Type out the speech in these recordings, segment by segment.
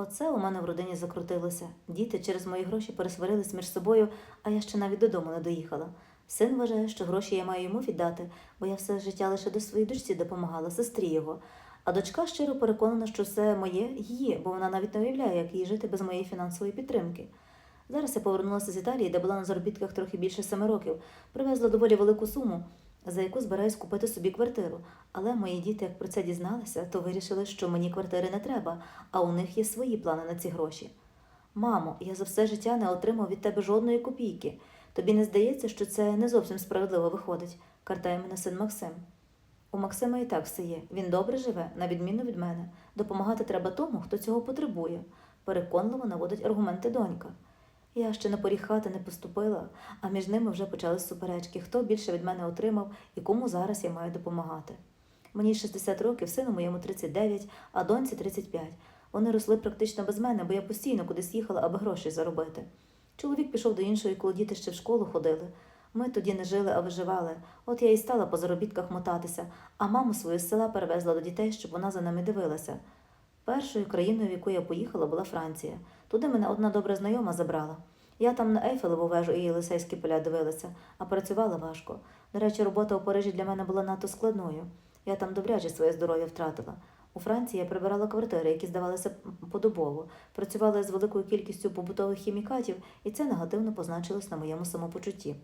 Оце у мене в родині закрутилося. Діти через мої гроші пересварились між собою, а я ще навіть додому не доїхала. Син вважає, що гроші я маю йому віддати, бо я все життя лише до своїй дочці допомагала, сестрі його. А дочка щиро переконана, що все моє її, бо вона навіть не уявляє, як їй жити без моєї фінансової підтримки. Зараз я повернулася з Італії, де була на заробітках трохи більше семи років, привезла доволі велику суму, за яку збираюсь купити собі квартиру. Але мої діти, як про це дізналися, то вирішили, що мені квартири не треба, а у них є свої плани на ці гроші. Мамо, я за все життя не отримав від тебе жодної копійки. Тобі не здається, що це не зовсім справедливо виходить, картає мене син Максим. У Максима і так все є. Він добре живе, на відміну від мене. Допомагати треба тому, хто цього потребує. Переконливо наводить аргументи донька. Я ще на поріг хати не поступила, а між ними вже почались суперечки, хто більше від мене отримав і кому зараз я маю допомагати. Мені 60 років, сину моєму 39, а доньці 35. Вони росли практично без мене, бо я постійно кудись їхала, аби гроші заробити. Чоловік пішов до іншої, коли діти ще в школу ходили. Ми тоді не жили, а виживали. От я і стала по заробітках мотатися, а маму свою з села перевезла до дітей, щоб вона за ними дивилася. Першою країною, в яку я поїхала, була Франція. Туди мене одна добра знайома забрала. Я там на Ейфелеву вежу і Єлисейські поля дивилася, а працювала важко. До речі, робота у Парижі для мене була надто складною. Я там добряче своє здоров'я втратила. У Франції я прибирала квартири, які здавалися подобово, працювала з великою кількістю побутових хімікатів, і це негативно позначилось на моєму самопочутті.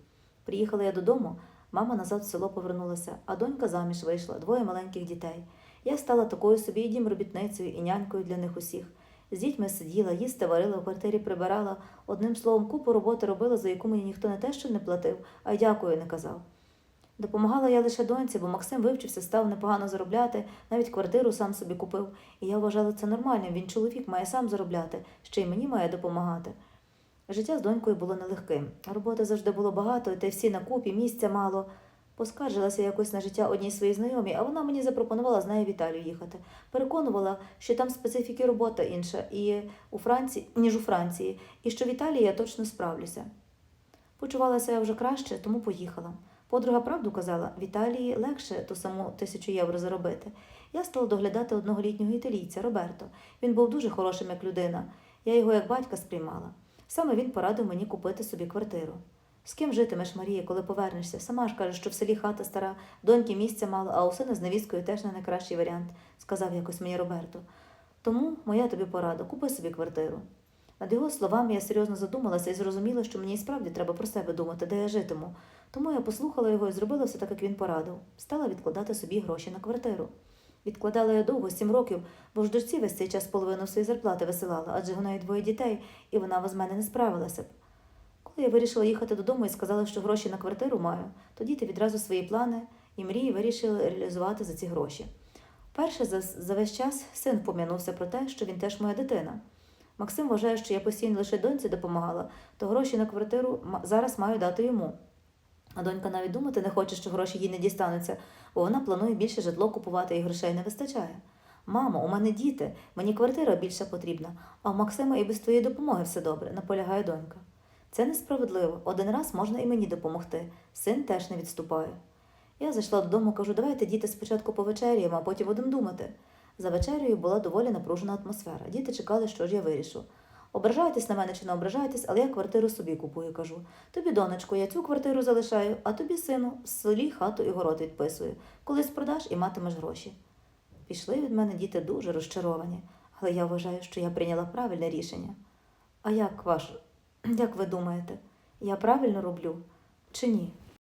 Приїхала я додому, мама назад в село повернулася, а донька заміж вийшла, двоє маленьких дітей. Я стала такою собі і дімробітницею, і нянькою для них усіх. З дітьми сиділа, їсти варила, в квартирі прибирала. Одним словом, купу роботи робила, за яку мені ніхто не те, що не платив, а й дякую не казав. Допомагала я лише доньці, бо Максим вивчився, став непогано заробляти, навіть квартиру сам собі купив. І я вважала це нормальним. Він чоловік має сам заробляти, ще й мені має допомагати. Життя з донькою було нелегким. Роботи завжди було багато, та й всі на купі, місця мало. Поскаржилася якось на життя одній своїй знайомій, а вона мені запропонувала з нею в Італію їхати. Переконувала, що там специфіки робота інша і у Франції, ніж у Франції, і що в Італії я точно справлюся. Почувалася я вже краще, тому поїхала. Подруга правду казала, в Італії легше ту саму тисячу євро заробити. Я стала доглядати одного літнього італійця Роберто. Він був дуже хорошим як людина. Я його як батька сприймала. Саме він порадив мені купити собі квартиру. З ким житимеш, Марія, коли повернешся? Сама ж кажеш, що в селі хата стара, доньки місця мало, а у сина з невісткою теж не найкращий варіант, сказав якось мені Роберто. Тому моя тобі порада, купи собі квартиру. Над його словами я серйозно задумалася і зрозуміла, що мені і справді треба про себе думати, де я житиму. Тому я послухала його і зробила все так, як він порадив. Стала відкладати собі гроші на квартиру. Відкладала я довго, сім років, бо ж дочці весь цей час половину своєї зарплати висилала, адже у неї двоє дітей, і вона без мене не справилася б. Коли я вирішила їхати додому і сказала, що гроші на квартиру маю, то діти відразу свої плани і мрії вирішили реалізувати за ці гроші. Перше за, за весь час син пом'янувся про те, що він теж моя дитина. Максим вважає, що я постійно лише доньці допомагала, то гроші на квартиру зараз маю дати йому. А донька навіть думати не хоче, що гроші їй не дістануться, бо вона планує більше житло купувати і грошей не вистачає. Мамо, у мене діти, мені квартира більше потрібна, а у Максима і без твоєї допомоги все добре, наполягає донька. Це несправедливо. Один раз можна і мені допомогти. Син теж не відступає. Я зайшла додому, кажу, давайте діти спочатку повечеряємо, а потім будемо думати. За вечерею була доволі напружена атмосфера. Діти чекали, що ж я вирішу. Ображайтесь на мене чи не ображайтесь, але я квартиру собі купую, кажу. Тобі, донечко, я цю квартиру залишаю, а тобі, сину, в селі хату і город відписую. Колись продаш і матимеш гроші. Пішли від мене діти дуже розчаровані, але я вважаю, що я прийняла правильне рішення. А як ваш, як ви думаєте, я правильно роблю чи ні?